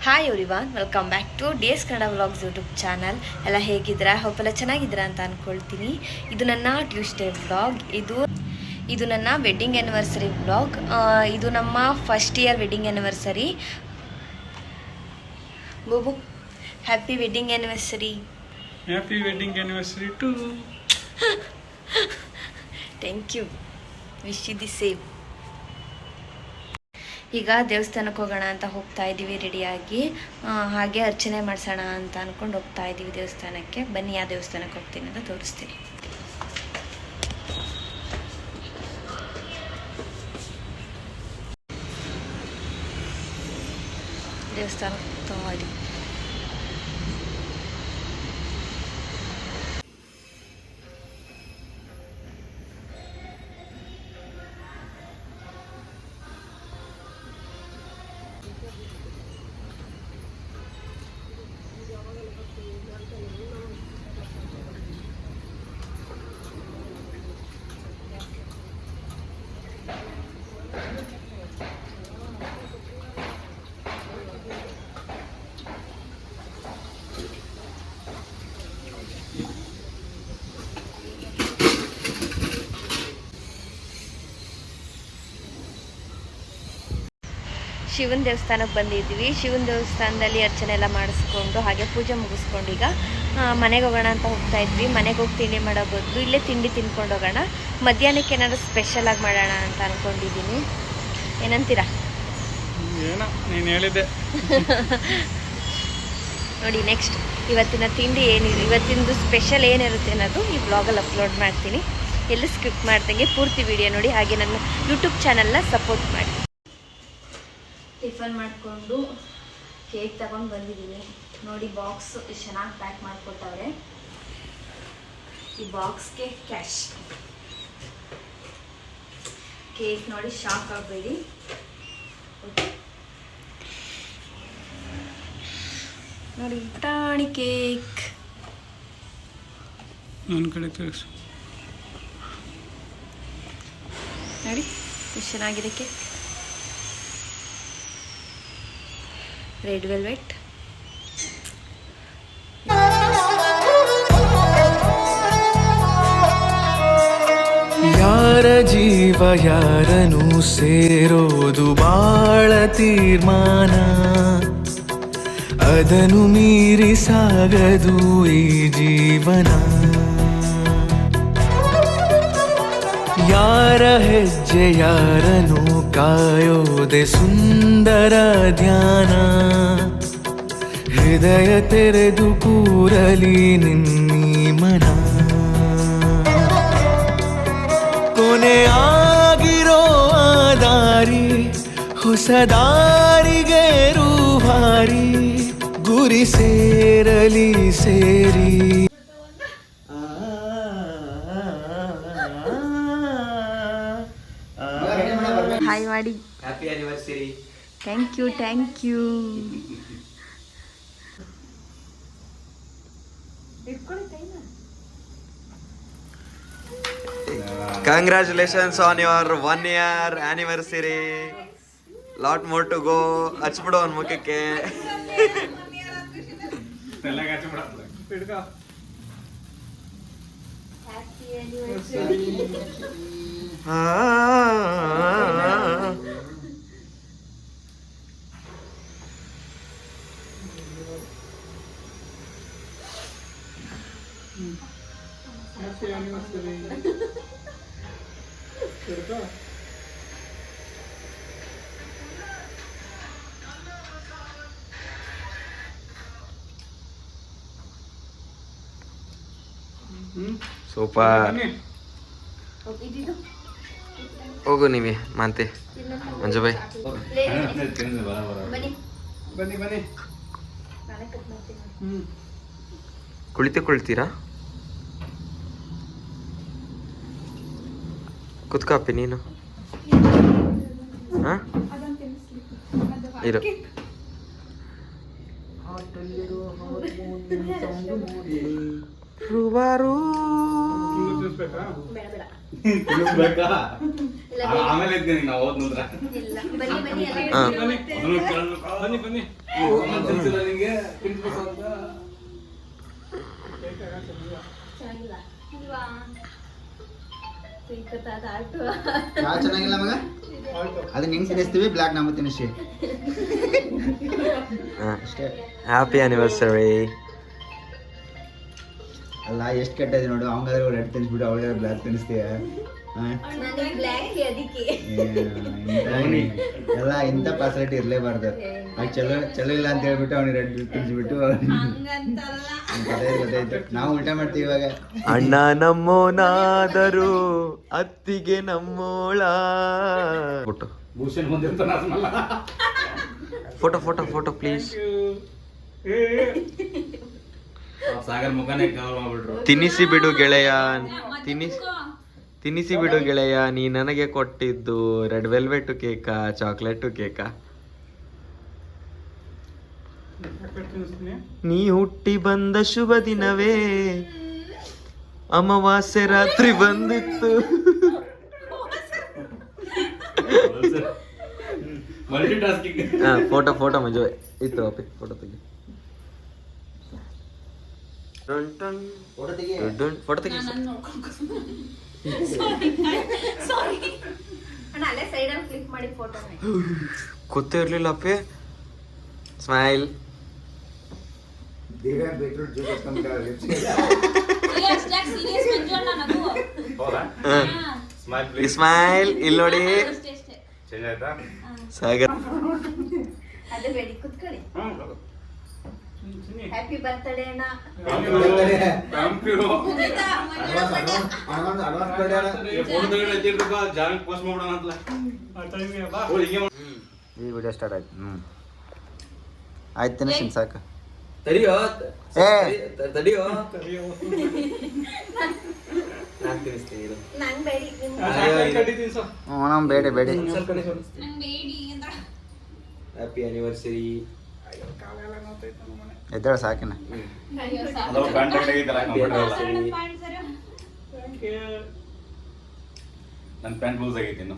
Hi everyone welcome back to D S Kannada vlogs YouTube channel ಎಲ್ಲ ಹೇಗಿದ್ದೀರಾ? ಹೋಪೆಲ್ಲ ಚೆನ್ನಾಗಿದ್ದೀರಾ ಅಂತ ಅಂದ್ಕೊಳ್ತೀನಿ ಇದು ನನ್ನ ಟ್ಯೂಸ್ಡೇ ವ್ಲಾಗ್ ಇದು ಇದು ನನ್ನ ವೆಡ್ಡಿಂಗ್ ಆ್ಯನಿವರ್ಸರಿ ವ್ಲಾಗ್ ಇದು ನಮ್ಮ first year wedding anniversary ಬೂಬು happy wedding anniversary happy wedding anniversary to thank you wish you the same ಈಗ ದೇವಸ್ಥಾನಕ್ಕೆ ಹೋಗೋಣ ಅಂತ ಹೋಗ್ತಾ ಇದ್ದೀವಿ ರೆಡಿಯಾಗಿ. ಹಾಗೆ ಅರ್ಚನೆ ಮಾಡಿಸೋಣ ಅಂತ ಅಂದ್ಕೊಂಡು ಹೋಗ್ತಾ ಇದ್ದೀವಿ ದೇವಸ್ಥಾನಕ್ಕೆ. ಬನ್ನಿ ಆ ದೇವಸ್ಥಾನಕ್ಕೆ ಹೋಗ್ತೀನಿ ಅಂತ ತೋರಿಸ್ತೀನಿ. ದೇವಸ್ಥಾನಕ್ಕೆ ಹೋಗ್ತಾ ಇದ್ದೀವಿ ಶಿವನ ದೇವಸ್ಥಾನಕ್ಕೆ ಬಂದಿದ್ವಿ ಶಿವನ ದೇವಸ್ಥಾನದಲ್ಲಿ ಅರ್ಚನೆ ಎಲ್ಲ ಮಾಡಿಸ್ಕೊಂಡು ಹಾಗೆ ಪೂಜೆ ಮುಗಿಸ್ಕೊಂಡು ಈಗ ಮನೆಗೆ ಹೋಗೋಣ ಅಂತ ಹೋಗ್ತಾ ಇದ್ವಿ. ಮನೆಗೆ ಹೋಗಿ ತಿಂಡಿ ಮಾಡೋ ಬದಲು ಇಲ್ಲೇ ತಿಂಡಿ ತಿನ್ಕೊಂಡು ಹೋಗೋಣ. ಮಧ್ಯಾಹ್ನಕ್ಕೆ ಏನಾದ್ರು ಸ್ಪೆಷಲಾಗಿ ಮಾಡೋಣ ಅಂತ ಅಂದ್ಕೊಂಡಿದ್ದೀನಿ ಏನಂತೀರಾ? ಏನೋ ನೀನು ಹೇಳಿದ್ದೆ. ನೋಡಿ ನೆಕ್ಸ್ಟ್ ಇವತ್ತಿನ ತಿಂಡಿ ಏನಿದೆ? ಇವತ್ತಿಂದು ಸ್ಪೆಷಲ್ ಏನಿರುತ್ತೆ ಅನ್ನೋದು ಈ ಬ್ಲಾಗಲ್ಲಿ ಅಪ್ಲೋಡ್ ಮಾಡ್ತೀನಿ. ಎಲ್ಲ ಸ್ಕಿಪ್ ಮಾಡ್ದಂಗೆ ಪೂರ್ತಿ ವಿಡಿಯೋ ನೋಡಿ. ಹಾಗೆ ನನ್ನ ಯೂಟ್ಯೂಬ್ ಚಾನಲ್ನ ಸಪೋರ್ಟ್ ಮಾಡಿ. ಟಿಫನ್ ಮಾಡಿಕೊಂಡು ಕೇಕ್ ತಗೊಂಡು ಬಂದಿದ್ದೀನಿ ನೋಡಿ ಬಾಕ್ಸ್ ಎಷ್ಟು ಚೆನ್ನಾಗಿ ಪ್ಯಾಕ್ ಮಾಡಿಕೊಟ್ಟವ್ರೆ. ಈ ಬಾಕ್ಸ್ಗೆ ಕ್ಯಾಶ್ ಕೇಕ್ ನೋಡಿ ಶಾಕ್ ಆಗಬೇಡಿ. ಓಕೆ ನೋಡಿ ಪುಟಾಣಿ ಕೇಕ್. ನನ್ನ ಕಡೆ ತಿರ್ಗಿಸು ನೋಡಿ ಎಷ್ಟು ಚೆನ್ನಾಗಿದೆ ಕೇಕ್. Red velvet. ಯಾರ ಜೀವ ಯಾರನು ಸೇರೋದು ಬಾಳ ತೀರ್ಮಾನ. ಅದನ್ನು ಮೀರಿ ಸಾಗದು ಈ ಜೀವನ. ಯಾರ ಹೆಜ್ಜೆ ಯಾರನು ಕಾಯೋದೆ ಸುಂದರ ಧ್ಯಾನ. ಹೃದಯ ತೆರೆದು ಕೂರಲಿ ನಿನ್ನಿ ಮನ ಕೊನೆ ಆಗಿರೋ ಆ ದಾರಿ, ಹೊಸ ದಾರಿಗೆ ರೂಹಾರಿ, ಗುರಿ ಸೇರಲಿ ಸೇರಿ. ಹಾಯ್ ಮಾಡಿ happy anniversary thank you thank you congratulations on your one year anniversary lot more to go ಹಚ್ಬಿಡು ಅವನ ಮುಖಕ್ಕೆ. ಆ. ಸೂಪರ್. ಬನ್ನಿ ಹೋಗು ನೀವಿ ಮಾಂತಿ. ಮಂಜು ಬಾಯ್ ಕುಳಿತು ಬನ್ನಿ ಹ್ಞೂ ಕುಳಿತುಕೊಳ್ತೀರಾ ಕುತ್ಕಾಪಿ ನೀನು. ಹಾ? ಇರು. ರುವಾರು. ಆಮೇಲೆ ಯಾವ ಚೆನ್ನಾಗಿಲ್ಲ ಮಗ? ಅದನ್ನ ಹೆಂಗ್ ತಿನ್ನಿಸ್ತೀವಿ? ಬ್ಲ್ಯಾಕ್ ನಾವು ತಿನ್ನಿಸಿ ಅಷ್ಟೇ. ಹ್ಯಾಪಿ ಆನಿವರ್ಸರಿ ಅಲ್ಲ ಎಷ್ಟು ಕೆಟ್ಟ ನೋಡು. ಅವಂಗಾದ್ರೆ ರೆಡ್ ತಿನ್ಸ್ಬಿಟ್ಟು ಅವಳಿಗೆ ಬ್ಲಾಕ್ ತಿನ್ನಿಸ್ತೀಯ. ಎಲ್ಲ ಇಂಥ ಫೆಸಿಲಿಟಿ ಇರಲೇಬಾರ್ದು. ಆಗ ಚಲೋ ಚಲೋ ಇಲ್ಲ ಅಂತ ಹೇಳ್ಬಿಟ್ಟು ಅವ್ನಿಗೆ ರೆಡ್ ತಿನ್ಸ್ಬಿಟ್ಟು ಗೊತ್ತಾಯ್ತು ನಾವು ಉಲ್ಟಾ ಮಾಡ್ತೀವಿ ಇವಾಗ. ಅಣ್ಣ ನಮ್ಮೋನಾದರೂ ಅತ್ತಿಗೆ ನಮ್ಮೋಳ. Photo. Bhushan photo photo photo please ಆ ಸಾಗರ್ ಮುಖನೇ ಕವರ್ ಮಾಡ್ಬಿಟ್ರು. ತಿನ್ನಿಸಿ ಬಿಡು ಗೆಳೆಯ. ತಿನ್ನಿಸಿ ತಿನ್ನಿಸಿ ಬಿಡು ಗೆಳೆಯ ನೀ ನನಗೆ ಕೊಟ್ಟಿದ್ದು ರೆಡ್ ವೆಲ್ವೆಟ್ ಕೇಕಾ ಚಾಕ್ಲೇಟ್ ಕೇಕಾ? ನೀ ಹುಟ್ಟಿ ಬಂದ ಶುಭ ದಿನವೇ ಅಮಾವಾಸ್ಯೆ ರಾತ್ರಿ ಬಂದಿತ್ತು. ಮಲ್ಟಿ ಟಾಸ್ಕಿಂಗ್ ಹಾ ಫೋಟೋ ಫೋಟೋ ಮಂಜು ಇತ್ತು ಫೋಟೋ ತೆಗಿ. ಫೋಟೋ ತೆಗಿ. ಫೋಟೋ ತೆಗಿ ಗೊತ್ತೇ ಇರ್ಲಿಲ್ಲ ಅಪ್ಪಿ. ಸ್ಮೈಲ್ ಸ್ಮೈಲ್ ಇಲ್ಲಿ ನೋಡಿ. ಸಾಗರ್ ಅದೇ ಬೇಡಿ ಕುತ್ಕೊಳ್ಳಿ ತಿನ್ನಿ ಹ್ಯಾಪಿ ಬರ್ತಡೇ ಅಣ್ಣ. ಈ ವಿಡಿಯೋ ಸ್ಟಾರ್ಟ್ ಆಯ್ತು. ಹ್ಞೂ ಆಯ್ತು ತಿನ್ನಿಸ್ತೀನಿ ಸಾಕು. ತಡಿಯೋ? ಏ. ತಡಿಯೋ. ಬೇಡಿ ಹ್ಯಾಪಿ ಆನಿವರ್ಸರಿ ಎದ್ದೇಳ ಸಾಕಿನ. ನನ್ನ ಪ್ಯಾಂಟ್ ಲೂಸ್ ಆಗೈತಿ ಇನ್ನು.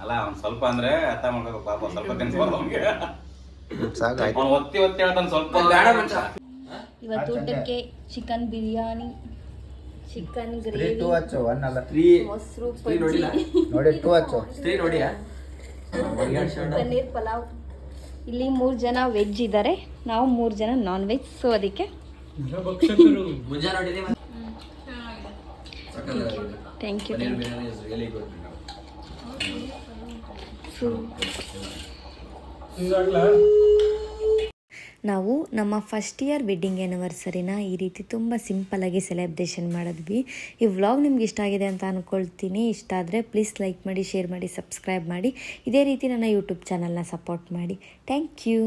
ಅಲ್ಲ ಅವ್ನು ಸ್ವಲ್ಪ ಅಂದ್ರೆ ಅರ್ಥ ಮಾಡ್ಕೋಬೇಕು ಪಾಪ ಸ್ವಲ್ಪ ತಿನ್ಸ್ಬಾರ್ದು ಅವ್ನಿಗೆ. ಅವ್ನು ಒತ್ತಿ ಒತ್ತಿ ಹೇಳ್ತಾನೆ ಸ್ವಲ್ಪ. ಇವತ್ತು ಊಟಕ್ಕೆ chicken biryani chicken gravy two ಹಚ್ಚು ಒನ್ ಅಲ್ಲ. ಮೊಸರು? ನೋಡಿ ಟೂ ಹಚ್ಚು. ಸ್ತ್ರೀ ನೋಡಿಯಾ? ಪನ್ನೀರ್ ಪಲಾವ್. ಇಲ್ಲಿ ಮೂರು ಜನ ವೆಜ್ ಇದ್ದಾರೆ ನಾವು ಮೂರು ಜನ ನಾನ್ ವೆಜ್ ಸೊ ಅದಕ್ಕೆ ಥ್ಯಾಂಕ್ ಯು ನಾವು ನಮ್ಮ ಫಸ್ಟ್ ಇಯರ್ ವೆಡ್ಡಿಂಗ್ ಆ್ಯನಿವರ್ಸರಿನ ಈ ರೀತಿ ತುಂಬ ಸಿಂಪಲಾಗಿ ಸೆಲೆಬ್ರೇಷನ್ ಮಾಡಿದ್ವಿ. ಈ ವ್ಲಾಗ್ ನಿಮ್ಗೆ ಇಷ್ಟ ಆಗಿದೆ ಅಂತ ಅಂದ್ಕೊಳ್ತೀನಿ ಇಷ್ಟ ಆದರೆ ಪ್ಲೀಸ್ ಲೈಕ್ ಮಾಡಿ ಶೇರ್ ಮಾಡಿ ಸಬ್ಸ್ಕ್ರೈಬ್ ಮಾಡಿ. ಇದೇ ರೀತಿ ನನ್ನ ಯೂಟ್ಯೂಬ್ ಚಾನಲ್ನ ಸಪೋರ್ಟ್ ಮಾಡಿ. Thank you